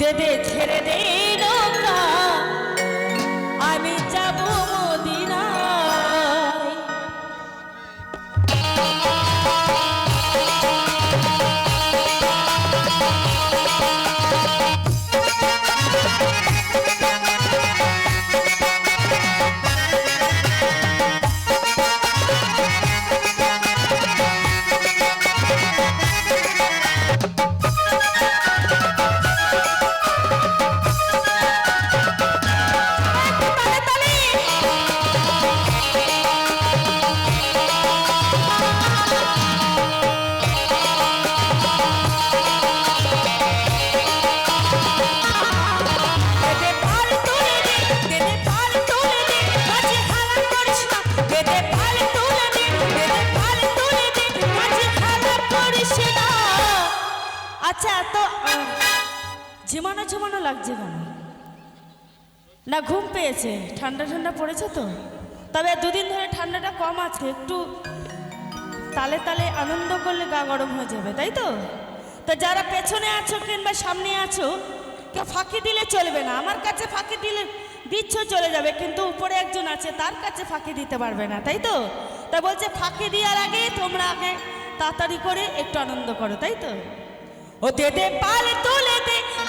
দে দে ছেড়ে দে ঝিমানো ঝিমানো লাগছে কেন? না, ঘুম পেয়েছে। ঠান্ডা ঠান্ডা পড়েছে তো? তবে দুদিন ধরে ঠান্ডাটা কম আছে, একটু তালে তালে আনন্দ করলে গা গরম হয়ে যাবে, তাই তো? তো যারা পেছনে আছো কিংবা সামনে আছো, কেউ ফাঁকি দিলে চলবে না। আমার কাছে ফাঁকি দিলে দিচ্ছ চলে যাবে, কিন্তু উপরে একজন আছে, তার কাছে ফাঁকি দিতে পারবে না, তাই তো? তা বলছে, ফাঁকি দেওয়ার আগে তোমরা আগে তাড়াতাড়ি করে একটু আনন্দ করো, তাই তো? ও দে পালে তুলে দে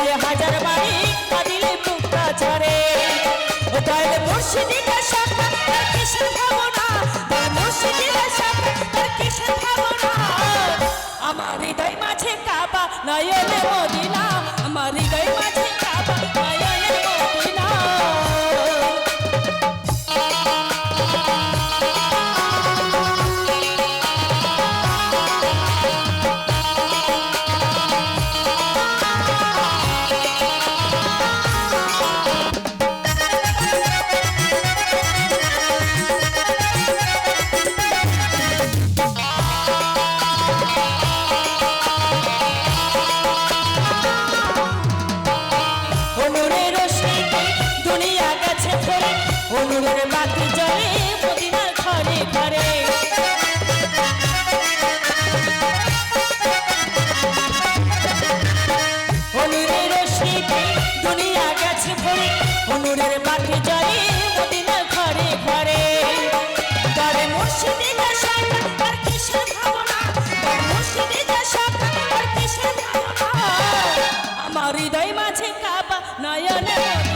হাসিলে হাজার মাই কাঁদিলে মুক্তা ও তাইলে মুর্শিদিকা তার কিসের ভাবনা তার মুর্শিদিকা শাখা তার কিসের ভাবনা। আমার হৃদয় মাঝে কাবা নয়নে মদিনা হৃদয় মাঝে কাবা নয়নে।